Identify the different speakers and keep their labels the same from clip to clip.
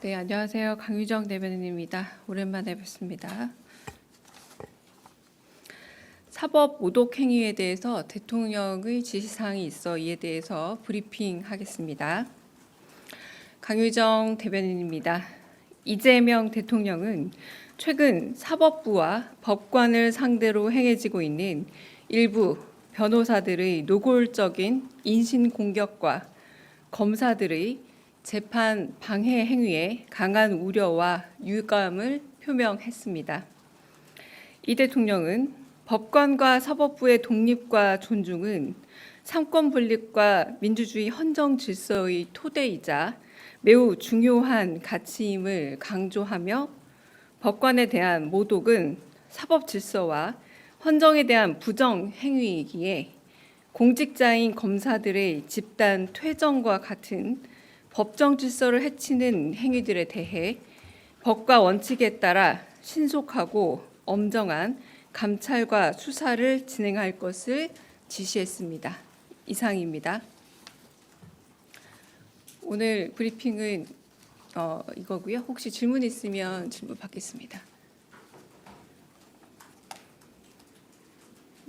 Speaker 1: 네, 안녕하세요. 강유정 대변인입니다. 오랜만에 뵙습니다. 사법 모독 행위에 대해서 대통령의 지시사항이 있어 이에 대해서 브리핑하겠습니다. 강유정 대변인입니다. 이재명 대통령은 최근 사법부와 법관을 상대로 행해지고 있는 일부 변호사들의 노골적인 인신 공격과 검사들의 재판 방해 행위에 강한 우려와 유감을 표명했습니다. 이 대통령은 법관과 사법부의 독립과 존중은 삼권 분립과 민주주의 헌정 질서의 토대이자 매우 중요한 가치임을 강조하며 법관에 대한 모독은 사법 질서와 헌정에 대한 부정 행위이기에 공직자인 검사들의 집단 퇴정과 같은 법정 질서를 해치는 행위들에 대해 법과 원칙에 따라 신속하고 엄정한 감찰과 수사를 진행할 것을 지시했습니다. 이상입니다. 오늘 브리핑은 어, 이거고요. 혹시 질문 있으면 질문 받겠습니다.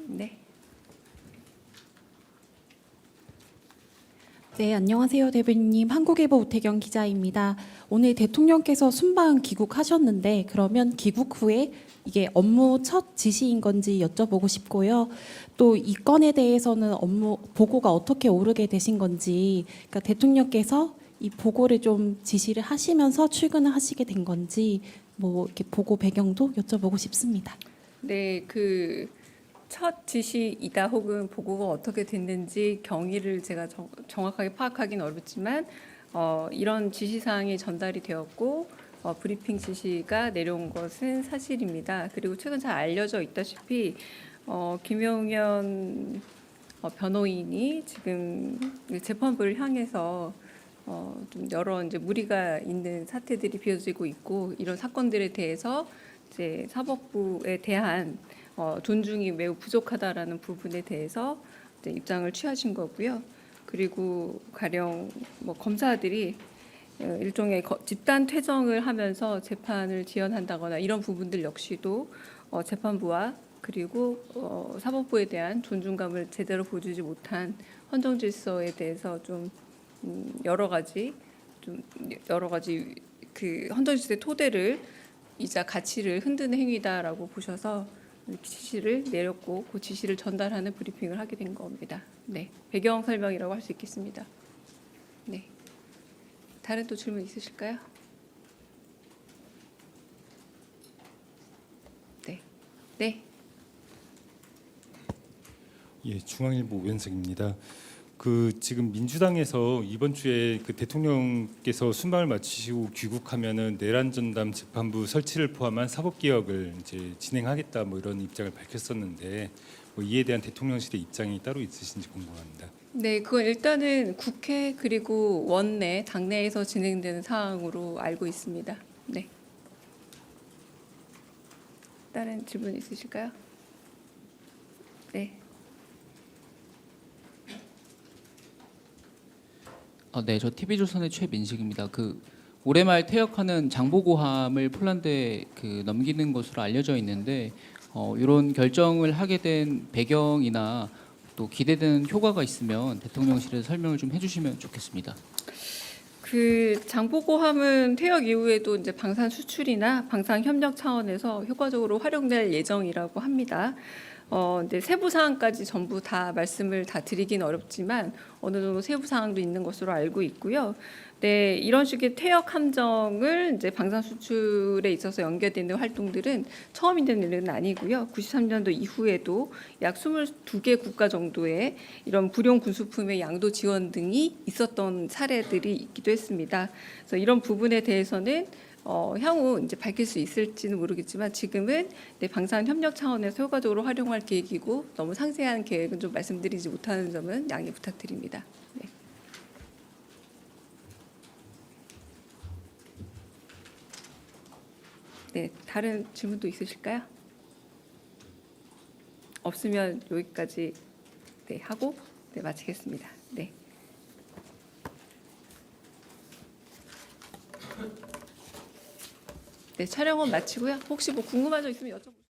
Speaker 1: 네.
Speaker 2: 네, 안녕하세요, 대변인님. 한국일보 우태경 기자입니다. 오늘 대통령께서 순방 귀국하셨는데 그러면 귀국 후에 이게 업무 첫 지시인 건지 여쭤보고 싶고요. 또 이 건에 대해서는 업무 보고가 어떻게 오르게 되신 건지, 그러니까 대통령께서 이 보고를 좀 지시를 하시면서 출근을 하시게 된 건지 뭐 이렇게 보고 배경도 여쭤보고 싶습니다.
Speaker 1: 네, 그 첫 지시이다 혹은 보고가 어떻게 됐는지 경위를 제가 정, 정확하게 파악하기는 어렵지만 어, 이런 지시 사항이 전달이 되었고 어, 브리핑 지시가 내려온 것은 사실입니다. 그리고 최근 잘 알려져 있다시피 어, 김용현 어, 변호인이 지금 재판부를 향해서 어, 좀 여러 이제 무리가 있는 사태들이 비어지고 있고 이런 사건들에 대해서 이제 사법부에 대한 어, 존중이 매우 부족하다라는 부분에 대해서 입장을 취하신 거고요. 그리고 가령 뭐 검사들이 어, 일종의 거- 집단 퇴정을 하면서 재판을 지연한다거나 이런 부분들 역시도 어, 재판부와 그리고 어, 사법부에 대한 존중감을 제대로 보여주지 못한 헌정 질서에 대해서 좀 음, 여러 가지 좀 여러 가지 그 헌정 질서의 토대를 이자 가치를 흔드는 행위다라고 보셔서 지시를 내렸고 그 지시를 전달하는 브리핑을 하게 된 겁니다. 네, 배경 설명이라고 할 수 있겠습니다. 네, 다른 또 질문 있으실까요? 네, 네,
Speaker 3: 예, 중앙일보 우현석입니다. 그 지금 민주당에서 이번 주에 그 대통령께서 순방을 마치시고 귀국하면은 내란 전담 재판부 설치를 포함한 사법 개혁을 이제 진행하겠다 뭐 이런 입장을 밝혔었는데 뭐 이에 대한 대통령실의 입장이 따로 있으신지 궁금합니다.
Speaker 1: 네, 그건 일단은 국회 그리고 원내 당내에서 진행되는 사항으로 알고 있습니다. 네. 다른 질문 있으실까요? 네.
Speaker 4: 아, 네, 저 TV조선의 최민식입니다. 그 올해 말 퇴역하는 장보고함을 폴란드에 그 넘기는 것으로 알려져 있는데 어, 이런 결정을 하게 된 배경이나 또 기대되는 효과가 있으면 대통령실에서 설명을 좀 해주시면 좋겠습니다.
Speaker 1: 그 장보고함은 퇴역 이후에도 이제 방산 수출이나 방산 협력 차원에서 효과적으로 활용될 예정이라고 합니다. 어, 근데 세부 사항까지 전부 다 말씀을 다 드리긴 어렵지만 어느 정도 세부 사항도 있는 것으로 알고 있고요. 네, 이런 식의 퇴역 함정을 이제 방산 수출에 있어서 연계되는 활동들은 처음 있는 일은 아니고요. 93년도 이후에도 약 22개 국가 정도의 이런 불용 군수품의 양도 지원 등이 있었던 사례들이 있기도 했습니다. 그래서 이런 부분에 대해서는 어, 향후 이제 밝힐 수 있을지는 모르겠지만 지금은 네, 방산 협력 차원에서 효과적으로 활용할 계획이고 너무 상세한 계획은 좀 말씀드리지 못하는 점은 양해 부탁드립니다. 네. 네, 다른 질문도 있으실까요? 없으면 여기까지 네, 하고 네, 마치겠습니다. 네. 네, 촬영은 마치고요. 혹시 뭐 궁금한 점 있으면 여쭤보세요.